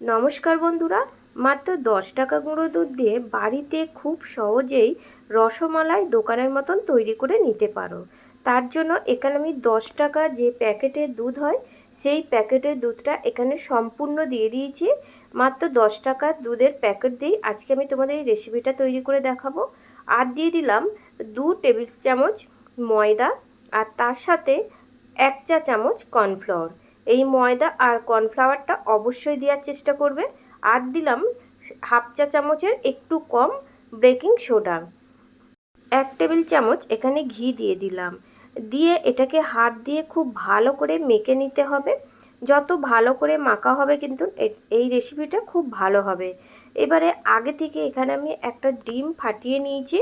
নমস্কার বন্ধুরা, মাত্র দশ টাকা গুঁড়ো দুধ দিয়ে বাড়িতে খুব সহজেই রসমালাই দোকানের মতন তৈরি করে নিতে পারো। তার জন্য এখানে আমি দশ টাকা যে প্যাকেটের দুধ হয়, সেই প্যাকেটের দুধটা এখানে সম্পূর্ণ দিয়ে দিয়েছি। মাত্র দশ টাকার দুধের প্যাকেট দিয়েই আজকে আমি তোমাদের এই রেসিপিটা তৈরি করে দেখাবো। আর দিয়ে দিলাম দু টেবিল চামচ ময়দা আর তার সাথে এক চা চামচ কর্নফ্লাওয়ার। এই ময়দা আর কর্নফ্লাওয়ারটা অবশ্যই দেওয়ার চেষ্টা করবে। আর দিলাম হাফ চা চামচের একটু কম বেকিং সোডা। এক টেবিল চামচ এখানে ঘি দিয়ে দিলাম। দিয়ে এটাকে হাত দিয়ে খুব ভালো করে মেখে নিতে হবে। যত ভালো করে মাখা হবে কিন্তু এই রেসিপিটা খুব ভালো হবে। এবারে আগে থেকে এখানে আমি একটা ডিম ফাটিয়ে নিয়েছি।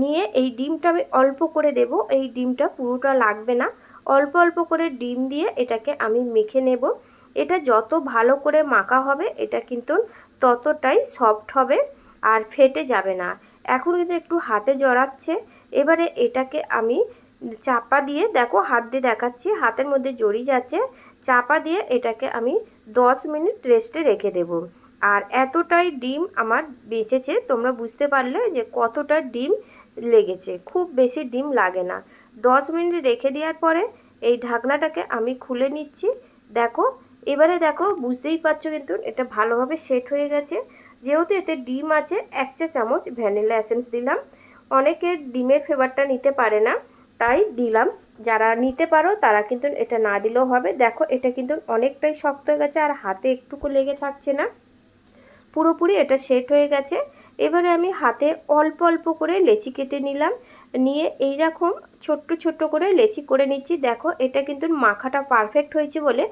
নিয়ে এই ডিমটা আমি অল্প করে দেব। এই ডিমটা পুরোটা লাগবে না। অল্প অল্প করে ডিম দিয়ে এটাকে আমি মেখে নেব। এটা যত ভালো করে মাখা হবে, এটা কিন্তু ততটাই সফট হবে আর ফেটে যাবে না। এখন কিন্তু একটু হাতে জড়াচ্ছে। এবারে এটাকে আমি চাপা দিয়ে, দেখো হাত দিয়ে দেখাচ্ছি, হাতের মধ্যে জড়িয়ে যাচ্ছে, চাপা দিয়ে এটাকে আমি দশ মিনিট রেস্টে রেখে দেব। আর এতটাই ডিম আমার বেঁচেছে, তোমরা বুঝতে পারলে যে কতটা ডিম লেগেছে। খুব বেশি ডিম লাগে না। দশ মিনিট রেখে দেওয়ার পরে এই ঢাকনাটাকে আমি খুলে নিচ্ছি। দেখো, এবারে দেখো, বুঝতেই পারছ কিন্তু এটা ভালোভাবে সেট হয়ে গেছে। যেহেতু এতে ডিম আছে, এক চা চামচ ভ্যানিলা অ্যাসেন্স দিলাম। অনেকের ডিমের ফ্লেভারটা নিতে পারে না, তাই দিলাম। যারা নিতে পারো, তারা কিন্তু এটা না দিলেও হবে। দেখো, এটা কিন্তু অনেকটাই শক্ত হয়ে গেছে আর হাতে একটুকু লেগে থাকছে না। পুরোপুরি এটা সেট হয়ে গেছে। এবারে আমি হাতে অল্প অল্প করে লেচি কেটে নিলাম। নিয়ে এই রকম ছোট্ট ছোট্ট করে লেচি করে নিচ্ছি। দেখো, এটা কিন্তু মাখাটা পারফেক্ট হয়েছে বলে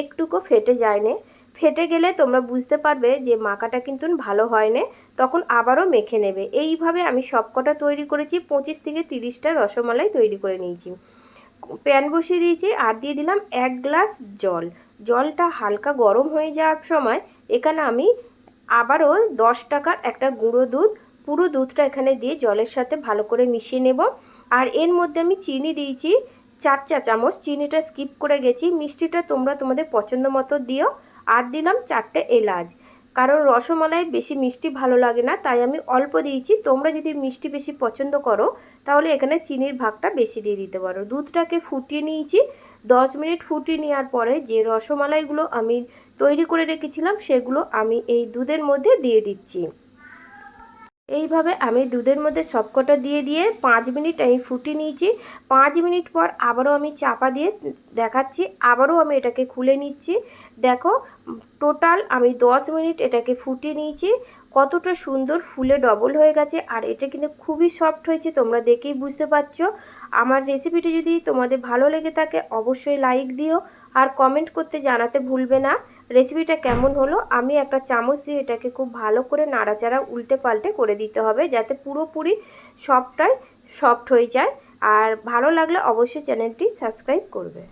একটুকু ফেটে যায়নি। ফেটে গেলে তোমরা বুঝতে পারবে যে মাখাটা কিন্তু ভালো হয় না তখন আবারও মেখে নেবে। এইভাবে আমি সবকটা তৈরি করেছি। পঁচিশ থেকে তিরিশটা রসমালাই তৈরি করে নিয়েছি। প্যান বসিয়ে দিয়েছি আর দিয়ে দিলাম এক গ্লাস জল। জলটা হালকা গরম হয়ে যাওয়ার সময় এখানে আমি আবারও দশ টাকার একটা গুঁড়ো দুধ, পুরো দুধটা এখানে দিয়ে জলের সাথে ভালো করে মিশিয়ে নেব। আর এর মধ্যে আমি চিনি দিয়েছি, চার চা চামচ। চিনিটা স্কিপ করে গেছি। মিষ্টিটা তোমরা তোমাদের পছন্দ মতো দিও। আর দিলাম চারটে এলাচ। কারণ রসমালাই বেশি মিষ্টি ভালো লাগে না, তাই আমি অল্প দিয়েছি। তোমরা যদি মিষ্টি বেশি পছন্দ করো, তাহলে এখানে চিনির ভাগটা বেশি দিয়ে দিতে পারো। দুধটাকে ফুটিয়ে নিয়েছি। দশ মিনিট ফুটিয়ে নেওয়ার পরে যে রসমালাইগুলো আমি তৈরি করে রেখেছিলাম, সেগুলো আমি এই দুধের মধ্যে দিয়ে দিচ্ছি। এইভাবে আমি দুধের মধ্যে সবকটা দিয়ে দিয়ে পাঁচ মিনিট আমি ফুটিয়ে নিয়েছি। পাঁচ মিনিট পর আবারও আমি চাপা দিয়ে দেখাচ্ছি, আবারও আমি এটাকে খুলে নিচ্ছি। দেখো টোটাল আমি দশ মিনিট এটাকে ফুটিয়ে নিয়েছি। কতটা সুন্দর ফুলে ডবল হয়ে গেছে, আর এটা কিন্তু খুবই সফট হয়েছে, তোমরা দেখেই বুঝতে পারছ। আমার রেসিপিটি যদি তোমাদের ভালো লেগে থাকে, অবশ্যই লাইক দিও, আর কমেন্ট করতে জানাতে ভুলবে না। রেসিপিটা কেমন হলো, আমি একটা চামচ দিয়ে এটাকে খুব ভালো করে নাড়াচাড়া উল্টে পাল্টে করে দিতে হবে, যাতে পুরোপুরি সবটাই সফট হয়ে যায়। আর ভালো লাগলে অবশ্যই চ্যানেলটি সাবস্ক্রাইব করবে।